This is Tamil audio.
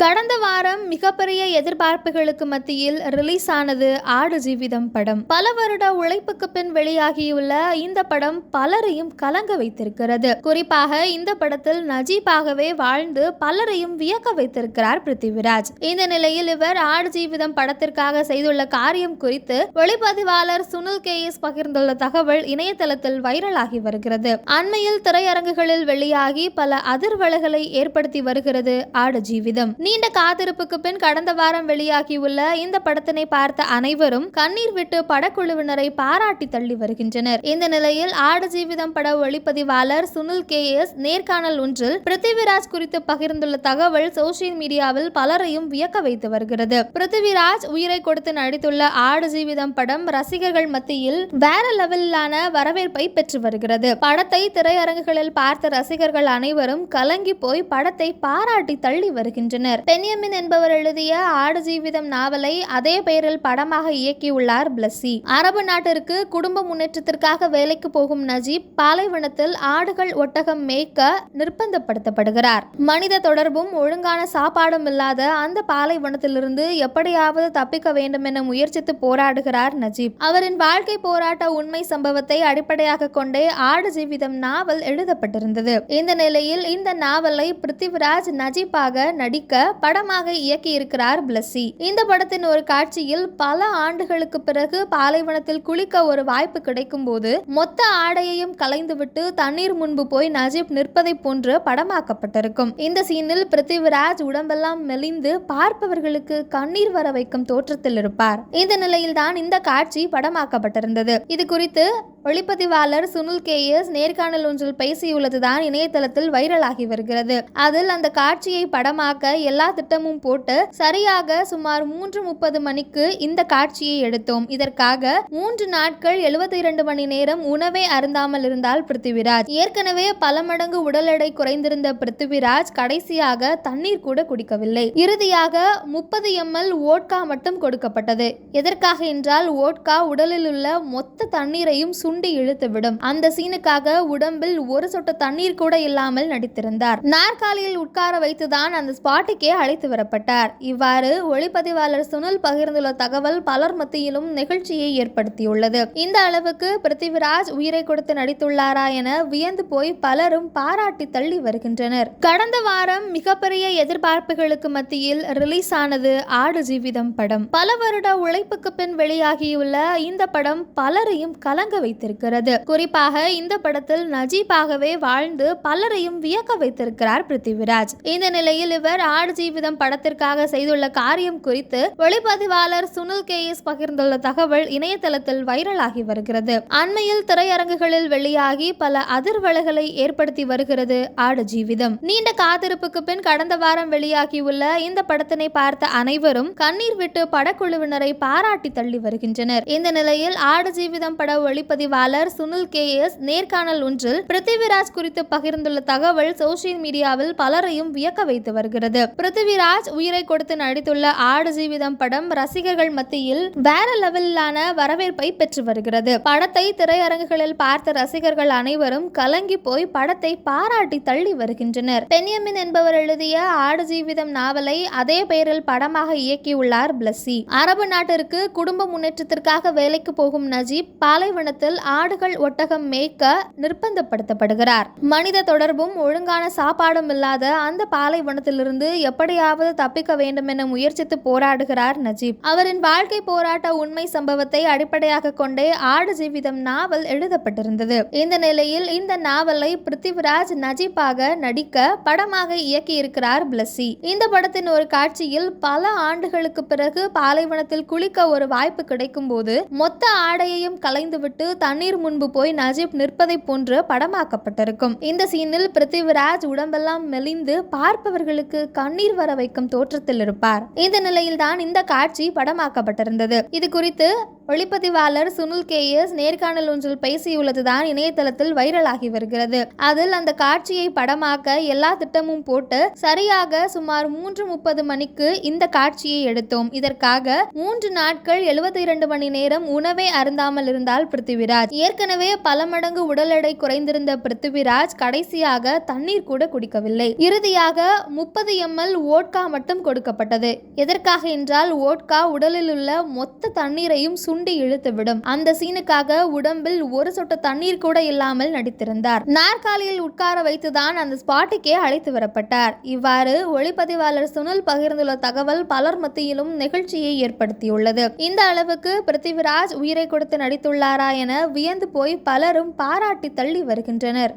கடந்த வாரம் மிகப்பெரிய எதிர்பார்ப்புகளுக்கு மத்தியில் ரிலீஸ் ஆனது ஆடு ஜீவிதம் படம். பல வருட உழைப்புக்கு பின் வெளியாகியுள்ள இந்த படம் பலரையும் கலங்க வைத்திருக்கிறது. குறிப்பாக இந்த படத்தில் நஜீபாகவே வாழ்ந்து பலரையும் வியக்க வைத்திருக்கிறார் பிருத்திவிராஜ். இந்த நிலையில் இவர் ஆடு ஜீவிதம் படத்திற்காக செய்துள்ள காரியம் குறித்து ஒளிப்பதிவாளர் சுனில் கே எஸ் பகிர்ந்துள்ள தகவல் இணையதளத்தில் வைரலாகி வருகிறது. அண்மையில் திரையரங்குகளில் வெளியாகி பல அதிர்வலைகளை ஏற்படுத்தி வருகிறது ஆடு ஜீவிதம். நீண்ட காத்திருப்புக்கு பின் கடந்த வாரம் வெளியாகியுள்ள இந்த படத்தினை பார்த்த அனைவரும் கண்ணீர் விட்டு படக்குழுவினரை பாராட்டி தள்ளி வருகின்றனர். இந்த நிலையில் ஆடு ஜீவிதம் பட ஒளிப்பதிவாளர் சுனில் கே எஸ் நேர்காணல் ஒன்றில் பிருத்திவிராஜ் குறித்து பகிர்ந்துள்ள தகவல் சோசியல் மீடியாவில் பலரையும் வியக்க வைத்து வருகிறது. பிருத்திவிராஜ் உயிரை கொடுத்து நடித்துள்ள ஆடு ஜீவிதம் படம் ரசிகர்கள் மத்தியில் வேற லெவலிலான வரவேற்பை பெற்று வருகிறது. படத்தை திரையரங்குகளில் பார்த்த ரசிகர்கள் அனைவரும் கலங்கி போய் படத்தை பாராட்டி தள்ளி வருகின்றனர். பென்யமின் என்பவர் எழுதிய ஆடு ஜீவிதம் நாவலை அதே பெயரில் படமாக இயக்கியுள்ளார் பிளஸ்ஸி. அரபு நாட்டிற்கு குடும்ப முன்னேற்றத்திற்காக வேலைக்கு போகும் நஜீப் பாலைவனத்தில் ஆடுகள் ஒட்டகம் மேய்க்க நிர்பந்தப்படுத்தப்படுகிறார். மனித தொடர்பும் ஒழுங்கான சாப்பாடும் இல்லாத அந்த பாலைவனத்திலிருந்து எப்படியாவது தப்பிக்க வேண்டும் என முயற்சித்து போராடுகிறார் நஜீப். அவரின் வாழ்க்கை போராட்ட உண்மை சம்பவத்தை அடிப்படையாக கொண்டே ஆடு ஜீவிதம் நாவல் எழுதப்பட்டிருந்தது. இந்த நிலையில் இந்த நாவலை பிருத்திவிராஜ் நஜீப்பாக நடிக்க படமாக இயக்கியிருக்கிறார் பிளஸ்ஸி. இந்த படத்தின் ஒரு காட்சியில் பல ஆண்டுகளுக்கு பிறகு பாலைவனத்தில் குளிக்க ஒரு வாய்ப்பு கிடைக்கும் போது மொத்த ஆடையையும் கலைந்துவிட்டு தண்ணீர் முன்பு போய் நஜீப் நிற்பதை போன்று படமாக்கப்பட்டிருக்கும். இந்த சீனில் பிருத்திவிராஜ் உடம்பெல்லாம் மெலிந்து பார்ப்பவர்களுக்கு கண்ணீர் வர வைக்கும் தோற்றத்தில் இருப்பார். இந்த நிலையில் தான் இந்த காட்சி படமாக்கப்பட்டிருந்தது. இது குறித்து ஒளிப்பதிவாளர் சுனில் கே. எஸ். நேர்காணல் ஒன்றில் பேசியுள்ளதுதான் இணையதளத்தில் வைரலாகி வருகிறது. அதில் அந்த காட்சியை படமாக்க எல்லா திட்டமும் போட்டு சரியாக சுமார் மூன்று முப்பது மணிக்கு இந்த காட்சியை எடுத்தோம். இதற்காக மூன்று நாட்கள் எழுபத்தி இரண்டு மணி நேரம் உணவே அருந்தாமல் இருந்தால் பிருத்திவிராஜ். ஏற்கனவே பல மடங்கு உடல் எடை குறைந்திருந்த பிருத்திவிராஜ் கடைசியாக தண்ணீர் கூட குடிக்கவில்லை. இறுதியாக முப்பது எம்எல் ஓட்கா மட்டும் கொடுக்கப்பட்டது. எதற்காக என்றால் ஓட்கா உடலில் உள்ள மொத்த தண்ணீரையும் சுண்டி இழுத்துவிடும். அந்த சீனுக்காக உடம்பில் ஒரு சொட்டு தண்ணீர் கூட இல்லாமல் நடித்திருந்தார். நாற்காலியில் உட்கார வைத்துதான் அந்த ஸ்பாட்டுக்கு அழைத்து வரப்பட்டார். இவ்வாறு ஒளிப்பதிவாளர் சுனில் பகிர்ந்துள்ள தகவல் பலர் மத்தியிலும் நெகிழ்ச்சியை ஏற்படுத்தியுள்ளது. இந்த அளவுக்கு பிருத்திவிராஜ் உயிரை கொடுத்து நடித்துள்ளாரா என வியந்து போய் பலரும் பாராட்டி தள்ளி வருகின்றனர். கடந்த வாரம் மிகப்பெரிய எதிர்பார்ப்புகளுக்கு மத்தியில் ரிலீஸ் ஆனது ஆடு ஜீவிதம் படம். பல வருட உழைப்புக்கு பின் வெளியாகியுள்ள இந்த படம் பலரையும் கலங்க வைத்திருக்கிறது. குறிப்பாக இந்த படத்தில் நஜீபாகவே வாழ்ந்து பலரையும் வியக்க வைத்திருக்கிறார் பிருத்திவிராஜ். இந்த நிலையில் இவர் ஆடு ஜீவிதம் படத்திற்காக செய்துள்ள காரியம் குறித்து ஒளிப்பதிவாளர் சுனில் கே எஸ் பகிர்ந்துள்ள தகவல் இணையதளத்தில் வைரலாகி வருகிறது. அண்மையில் திரையரங்குகளில் வெளியாகி பல அதிர்வலைகளை ஏற்படுத்தி வருகிறது ஆடு ஜீவிதம். நீண்ட காத்திருப்புக்கு பின் கடந்த வாரம் வெளியாகியுள்ள இந்த படத்தினை பார்த்த அனைவரும் கண்ணீர் விட்டு படக்குழுவினரை பாராட்டி தள்ளி வருகின்றனர். இந்த நிலையில் ஆடு ஜீவிதம் பட ஒளிப்பதிவாளர் சுனில் கே எஸ் நேர்காணல் ஒன்றில் பிருத்திவிராஜ் குறித்து பகிர்ந்துள்ள தகவல் சோசியல் மீடியாவில் பலரையும் வியக்க வைத்து வருகிறது. பிருத்திவிராஜ் உயிரை கொடுத்து நடித்துள்ள ஆடு ஜீவிதம் படம் ரசிகர்கள் மத்தியில் வேற லெவலிலான வரவேற்பை பெற்று வருகிறது. படத்தை திரையரங்குகளில் பார்த்த ரசிகர்கள் அனைவரும் கலங்கி போய் படத்தை பாராட்டி தள்ளி வருகின்றனர். பென்யமின் என்பவர் எழுதிய ஆடு ஜீவிதம் நாவலை அதே பெயரில் படமாக இயக்கியுள்ளார் பிளஸ்ஸி. அரபு நாட்டிற்கு குடும்ப முன்னேற்றத்திற்காக வேலைக்கு போகும் நஜீப் பாலைவனத்தில் ஆடுகள் ஒட்டகம் மேய்க்க நிர்பந்தப்படுத்தப்படுகிறார். மனித தொடர்பும் ஒழுங்கான சாப்பாடும் இல்லாத அந்த பாலைவனத்திலிருந்து எப்படியாவது தப்பிக்க வேண்டும் என முயற்சித்து போராடுகிறார் நஜீப். அவரின் வாழ்க்கை போராட்ட உண்மை சம்பவத்தை அடிப்படையாக கொண்டே ஆடு ஜீவிதம் நாவல் எழுதப்பட்டிருந்தது. இந்த நிலையில் இந்த நாவலை பிருத்திவிராஜ் நஜீப்பாக நடிக்க படமாக இயக்கியிருக்கிறார் பிளஸ்ஸி. இந்த படத்தின் ஒரு காட்சியில் பல ஆண்டுகளுக்கு பிறகு பாலைவனத்தில் குளிக்க ஒரு வாய்ப்பு கிடைக்கும் போது மொத்த ஆடையையும் கலைந்துவிட்டு தண்ணீர் முன்பு போய் நஜீப் நிற்பதை போன்று படமாக்கப்பட்டிருக்கும். இந்த சீனில் பிருத்திவிராஜ் உடம்பெல்லாம் மெலிந்து பார்ப்பவர்களுக்கு கண் கண்ணீர் வர வைக்கும் தோற்றத்தில் இருப்பார். இந்த நிலையில்தான் இந்த காட்சி படமாக்கப்பட்டிருந்தது. இது குறித்து ஒளிப்பதிவாளர் சுனில் கே எஸ் நேர்காணல் ஒன்றில் பேசியுள்ளதுதான் இணையதளத்தில் வைரலாகி வருகிறது. அதில் அந்த காட்சியை படமாக்க எல்லா திட்டமும் போட்டு சரியாக சுமார் மூன்று முப்பது மணிக்கு இந்த காட்சியை எடுத்தோம். இதற்காக மூன்று நாட்கள் எழுபத்தி இரண்டு மணி நேரம் உணவே அருந்தாமல் இருந்தால் பிருத்திவிராஜ். ஏற்கனவே பல மடங்கு உடல் எடை குறைந்திருந்த பிருத்திவிராஜ் கடைசியாக தண்ணீர் கூட குடிக்கவில்லை. இறுதியாக முப்பது எம்எல் ஓட்கா மட்டும் கொடுக்கப்பட்டது. எதற்காக என்றால் ஓட்கா உடலில் உள்ள மொத்த தண்ணீரையும் சுண்டி இழுத்துவிடும் அந்த சீனுக்காக உடம்பில் ஒரு சொட்டு தண்ணீர் கூட இல்லாமல் நடித்திருந்தார். நாற்காலியில் உட்கார வைத்துதான் அந்த ஸ்பாட்டுக்கே அழைத்து வரப்பட்டார். இவ்வாறு ஒளிப்பதிவாளர் சுனில் பகிர்ந்துள்ள தகவல் பலர் மத்தியிலும் நெகிழ்ச்சியை ஏற்படுத்தியுள்ளது. இந்த அளவுக்கு பிருத்திவிராஜ் உயிரை கொடுத்து நடித்துள்ளாரா என வியந்து போய் பலரும் பாராட்டி தள்ளி வருகின்றனர்.